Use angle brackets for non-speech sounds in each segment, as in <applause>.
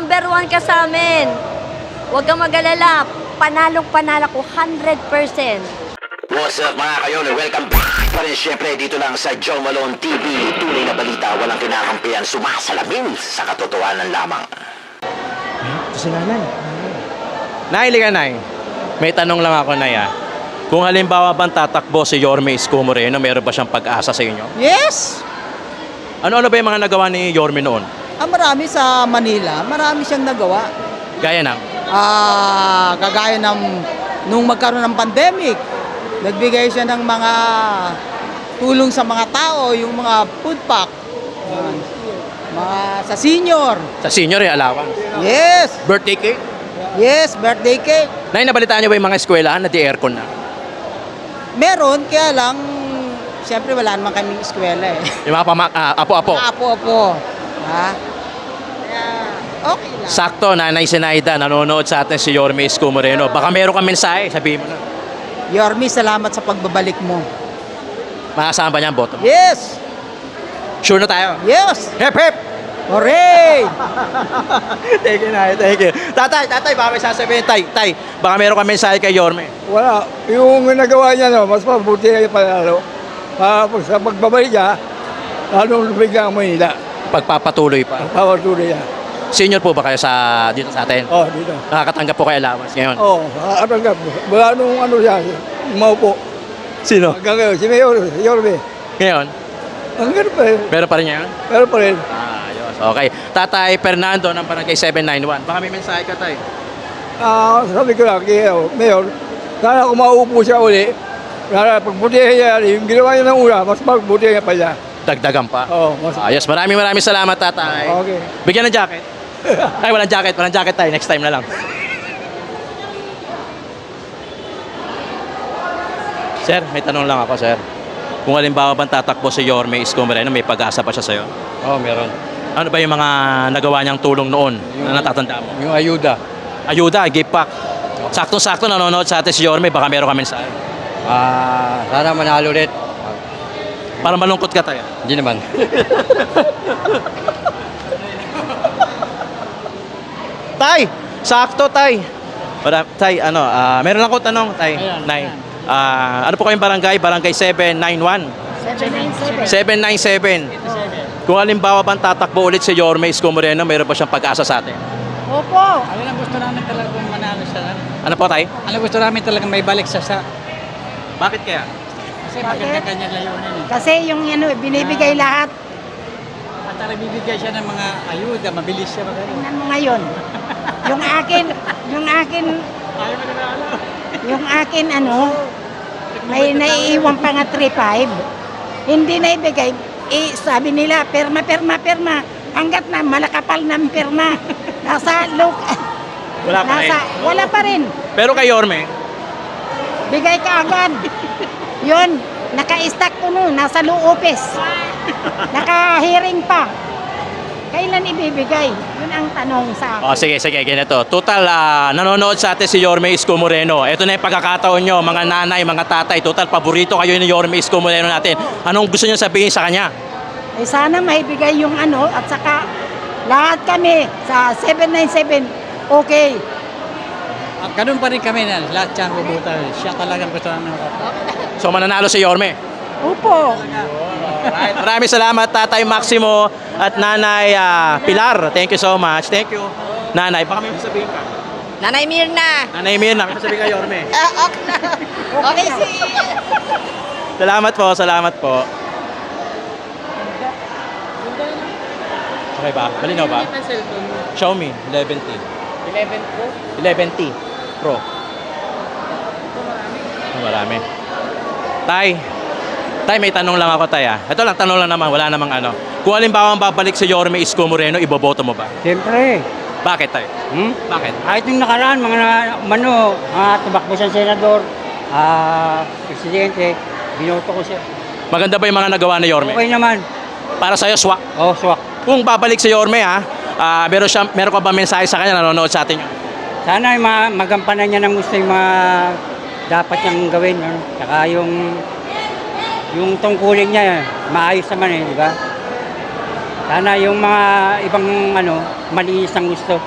Number one ka sa amin. Huwag kang mag-alala. Panalong panala ko 100%. What's up mga kayon? Welcome back pa rin syempre dito lang sa Joe Malone TV. Tunay na balita, walang kinakampihan, sumasalamin sa katotohanan lamang. Ito si nanay. Nay, liga nay. May tanong lang ako, nay ah. Kung halimbawa bang tatakbo si Yorme Isko Moreno, meron ba siyang pag-asa sa inyo? Yes! Ano-ano ba yung mga nagawa ni Yorme noon? Ah, marami sa Manila, marami siyang nagawa. Gaya ng, Ah, kagaya ng nung magkaroon ng pandemic, nagbigay siya ng mga tulong sa mga tao, yung mga food pack, yan. mga sa senior. sa senior yung allowance. Yes! Birthday cake? Yes, birthday cake. Nay, nabalitaan niyo ba yung mga eskwelahan na di-aircon na? Meron, kaya lang, siyempre wala naman kaming eskwela eh. Yung mga pama- ah, apo-apo. Apo-apo. Ha? Okay lang. Sakto, Nanay Sinaida, nanonood sa atin si Yorme Isko Moreno. Baka meron kang mensahe, sabihin mo na. Yormi, salamat sa pagbabalik mo. Makasama ba niya ang boto? Yes! Sure na tayo. Yes! Hep, hep! Hooray! <laughs> thank you, Nay. Thank you. Tatay, tatay, baka may sasabihin. Tay, tay, baka meron kang mensahe kay Yorme. Wala. Yung nagawa niya, no, mas mabuti niya panalo. Para pag sa pagbabalik niya, lalong lumigyan ang Manila. Pagpapatuloy pa. Pagpapatuloy niya. Senior po ba kayo sa dito sa atin? Oh, dito. Nakakatanggap po kayo allowance ngayon. Oh, ano ka, wala nung ano siya, umaupo. Sino? Hanggang ngayon, si Mayor, si Yorme. Ngayon? Hanggang pa rin. Meron pa rin ngayon? Pero pa rin. Ah, ayos. Okay. Tatay Fernando ng Barangay 791. Baka may mensahe ka, tay. Ah, sabi ko lang kay oh, Mayor, sana kung mauupo siya uli, sana pagbutihan niya, yung ginawa niya ng una, mas magbutihan niya pa niya. Dagdagan pa. Oh, mas Ayos. Maraming maraming salamat, tatay. Okay. Bigyan ng jacket. <laughs> Ay, walang jacket. Walang jacket tayo. Next time na lang. Sir, may tanong lang ako, sir. Kung halimbawa bang tatakbo si Yorme Isko Moreno, may pag-asa pa siya sa'yo? Oo, oh, meron. Ano ba yung mga nagawa niyang tulong noon na natatanda mo? Yung ayuda, Ayuda, gift pack. Saktong-sakto nanonood sa atin si Yorme, baka meron kami mensahe. ah sana manalo ulit. Para malungkot ka tayo. Hindi naman. <laughs> Tay! Sakto, tay! Para, tay, ano, ah, meron lang ko tanong, tay. Nay. Ah, ano po kayong barangay? Barangay 791? 797. Kung halimbawa bang tatakbo ulit si Yorme Isko Moreno, meron ba siyang pag-asa sa atin? Opo! Ano ang gusto namin talaga manalo siya. Ano po, tay? Ano gusto namin talaga may balik siya sa... Bakit kaya? Kasi maganda kanya layunin eh. Kasi yung ano, binibigay lahat. At talaga bibigay siya ng mga ayuda, mabilis siya magano. Tingnan mo ngayon. <laughs> Yung akin, yung akin, yung akin ano, may naiiwan pa nga 3-5. Hindi na ibigay. Eh, sabi nila, perma, perma, perma. Hanggat na malakapal ng perma. Nasa look. Wala pa rin. Nasa, wala pa rin. Pero kay Yorme, Bigay ka agad. Yun, naka-stack ko nun, nasa loopes. Naka-hearing pa. Kailan ibibigay? Yun ang tanong sa akin. Oh, sige, sige, ganito. Total, ah, nanonood sa atin si Yorme Isko Moreno. Ito na yung pagkakataon nyo, mga nanay, mga tatay. Total, paborito kayo ni Yorme Isko Moreno natin. Anong gusto nyo sabihin sa kanya? Eh sana maibigay yung ano at saka lahat kami sa 797 okay. At ganun pa rin kami na lahat siya bubuta. Siya talagang gusto namin. So, mananalo si Yorme. Upo. Alright, maraming salamat Tatay Maximo at Nanay ah, Pilar. Thank you so much. Thank you. Nanay, baka may sabihin ka. Nanay Mirna. Nanay Mirna, may sabihin ka Yorme. <laughs> Ah, okay. okay, si... Salamat po, salamat po. Okay ba? Malinaw ba? Xiaomi 11T. 11 Pro? 11T Pro. Oh, marami. Tay, Tay, may tanong lang ako, Tay. Ah. Ito lang, tanong lang naman, wala namang ano. Kung halimbawa babalik si Yorme Isko Moreno, iboboto mo ba? Siyempre. Bakit, Tay? Hmm? Bakit? Kahit yung nakaraan, mga na, mano, ah, tumakbo siyang senador, ah, presidente, binoto ko siya. Maganda ba yung mga nagawa ni Yorme? Okay naman. Para sa'yo, swak. Oh, swak. Kung babalik si Yorme, ha, ah, meron, siya, meron ka ba mensahe sa kanya nanonood sa atin? Sana ay ma- magampanan niya ng gusto yung mga dapat niyang gawin. Ano? Saka yung yung tungkulin niya, maayos naman eh, di ba? Sana yung mga ibang ano, malinis ang gusto.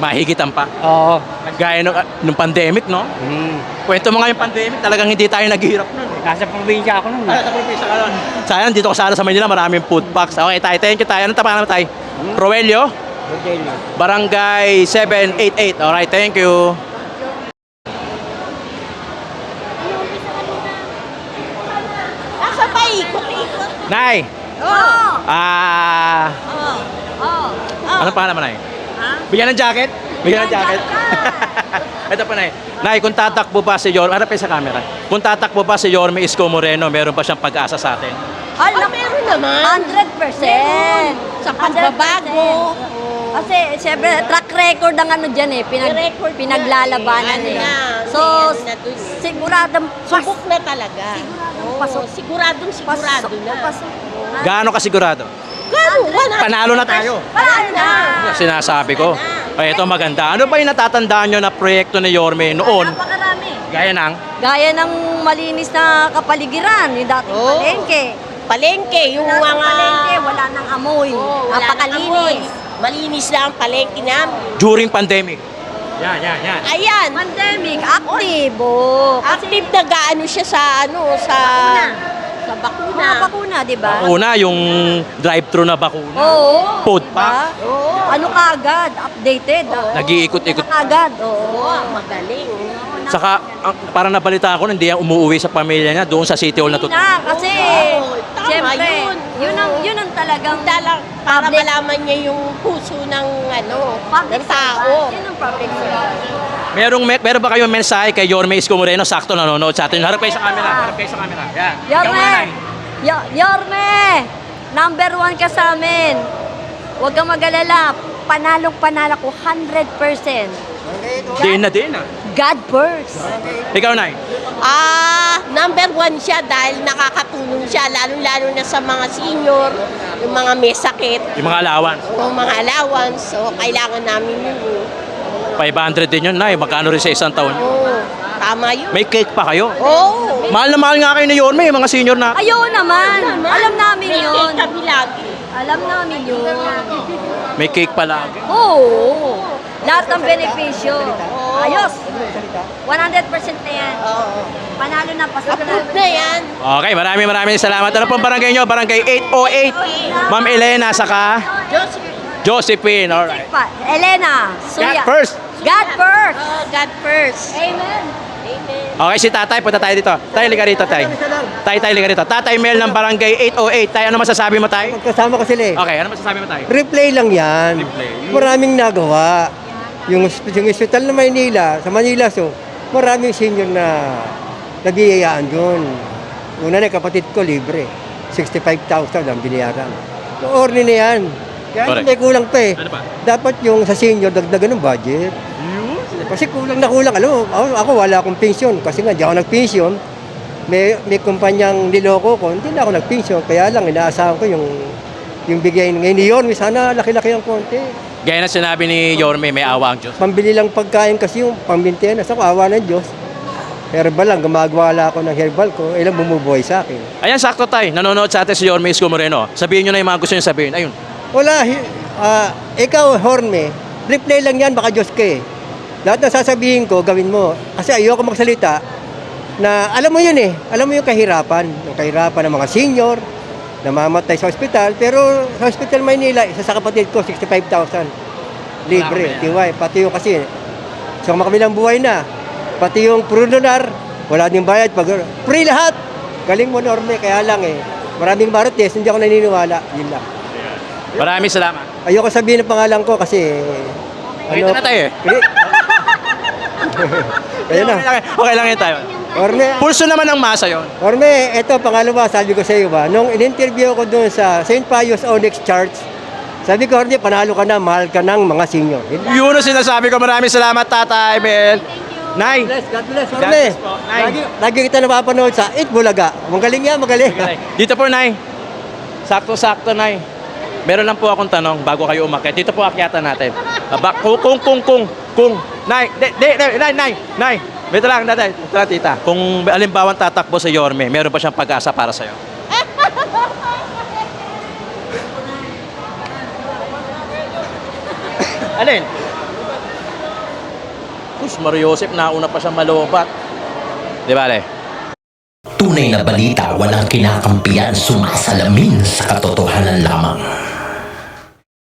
Mahigitan pa. Oo. Gaya nung, nung pandemic, no? Mm. Kwento mo nga yung pandemic, talagang hindi tayo naghihirap nun. eh. Nasa probinsya ako nun. Ay, sa probinsya ka nun. Sayang, dito ko sana sa Manila, maraming food packs. Okay, tayo, thank you tayo. Anong tapangan naman tayo? Roelio, Rogelio. Barangay 788. Alright, thank you. Nasa pa ikot-ikot. Nay, Oh! ah, Oh! Oh! ano pa naman, Nay? Ha? Bigyan ng jacket? Bigyan ng jacket? <laughs> Ito pa, Nay. Nay, kung tatakbo pa si Yorme, harap kayo sa camera. Kung tatakbo pa si Yorme Isko Moreno, meron pa siyang pag-asa sa atin. Alam, meron naman. 100%. Sa pagbabago. 100%. Kasi, siyempre, track record ang ano dyan eh. Pinag, Record na pinaglalabanan eh. eh. Ano na, So, ano eh. siguradong Subok na talaga. Pasok. Siguradong sigurado pasok na. pasok. Gaano kasigurado? Gano? Wala. Panalo na tayo. Wala na. Sinasabi ko. Ay, ito maganda. Ano ba yung natatandaan nyo na proyekto ni Yorme noon? Napakarami. Gaya ng Gaya ng malinis na kapaligiran, yung dating Oo. palengke. Palengke, yung Dating mga... palengke, wala nang amoy. Oo, wala nang Napakalinis. amoy. Malinis lang ang palengke namin. during pandemic. Yan, yan, yan. Ayan. Pandemic, active. Oh. Active na gaano siya sa ano, sa... Sa bakuna. mga bakuna, di ba? Una, yung drive-thru na bakuna. Oo. Food diba? pack. Oo. Ano kaagad? Updated. ah. Nag-iikot-ikot. Ano kaagad? Oo. Oo, magaling. Saka, ang, parang nabalita ko, hindi yan umuwi sa pamilya niya doon sa City Hall na Hindi na, kasi Oo, tama siyempre, yun. Yun ang, yun ang talagang Dala, para Public. malaman niya yung puso ng ano, public ng tao. Yun ang public service. Merong, me- meron ba kayong mensahe kay Yorme Isko Moreno? Sakto nanonood sa atin. Harap kayo sa camera. Harap kayo sa camera. Yan. Yorme! Yo- Yorme! Number one ka sa amin. Huwag kang mag-alala. Panalong panala ko 100%. Din na din ah. God first. Ikaw, Nay. Ah, number one siya dahil nakakatulong siya, lalo-lalo na sa mga senior, yung mga may sakit, Yung mga allowance. yung mga allowance. So, kailangan namin yun. eh. 500 din yun, Nay. Magkano rin sa isang taon? Oo, tama yun. May cake pa kayo. Oo. Mahal na mahal nga kayo ni Yorme, yung mga senior na. Ayaw naman. Alam namin May yun. cake kami lagi. Alam namin yun. May cake pa lagi. Oo. Lahat ng benepisyo. Ayos. 100% na yan. Oo. Panalo na. Pasok na. Approved na yan. Okay, maraming maraming salamat. Ano pong barangay nyo? Barangay 808. Ma'am Elena, saka Joseph. Josephine. Alright. Elena. Suya. God first. God first. Oh, God first. Amen. Amen. Okay, si tatay. Punta tayo dito. Tay, liga rito, tay. Tay, tay, liga rito. Tatay Mel ng barangay 808. Tay, ano masasabi mo, tay? Kasama ko sila eh. Okay, ano masasabi mo, tay? Replay lang yan. Replay. Maraming nagawa. Yung, yung hospital ng Maynila, sa Manila, so, maraming senior na nabiyayaan doon. Una na, kapatid ko, libre. 65,000 ang binayaran. So, orne na yan. Kaya Correct. may kulang pa eh. Ano pa? Dapat yung sa senior, dagdagan ng budget. Kasi kulang na kulang. Alam mo, ako, ako wala akong pensyon. Kasi nga, di ako nagpensyon. May, may kumpanyang niloko ko, hindi na ako nagpensyon. Kaya lang, inaasahan ko yung yung bigay ngayon ni Yorme, sana laki-laki ang konti. Gaya na sinabi ni Yorme, may awa ang Diyos. Pambili lang pagkain kasi yung pambintenas. Ako, awa ng Diyos. Herbal lang, gumagawa ako ng herbal ko. Ilang bumubuhay sa akin. Ayan, sakto tay. Nanonood sa atin si Yorme Isko Moreno. Sabihin nyo na yung mga gusto nyo sabihin. Ayun. Wala, ah, ikaw, Horme, replay lang yan, baka Diyos ka eh. Lahat na sasabihin ko, gawin mo. Kasi ayoko magsalita na alam mo yun eh. Alam mo yung kahirapan. Yung kahirapan ng mga senior, namamatay sa ospital. Pero sa Hospital Maynila, isa sa kapatid ko, 65,000. Libre, tiwai. Pati yung kasi, sa makabilang buhay na. Pati yung prununar, wala din bayad. Pag, free lahat! Galing mo, Norme, kaya lang eh. Maraming marites, hindi ako naniniwala. Yun lang. Maraming salamat. Ayoko sabihin ang pangalan ko kasi... Ito na tayo eh. <laughs> Kaya na. Okay lang, yun tayo. Orme, Pulso naman ng masa yon. Orme, ito pangalawa, sabi ko sa iyo ba, nung in-interview ko doon sa St. Pius Onyx Church, sabi ko, Orme, panalo ka na, mahal ka ng mga senior. Yun ang sinasabi ko. Maraming salamat, Tatay Mel. Nay. God bless, God Orme. bless po. Nay. Lagi, lagi kita napapanood sa It Bulaga. Magaling yan, magaling. Dito po, Nay. Sakto-sakto, Nay. Meron lang po akong tanong bago kayo umakyat. Dito po akyatan natin. Aba, kung, kung, kung, kung, kung, Nay, di, di, di, Nay, Nay, Nay. Wait lang, Nay, Wait lang, tita. Kung alimbawan tatakbo sa Yorme, meron pa siyang pag-asa para sa'yo. <laughs> Alin? Kus, Mario Joseph, nauna pa siya malobat. Di ba, Ale? Tunay na balita walang kinakampiyan sumasalamin sa katotohanan lamang.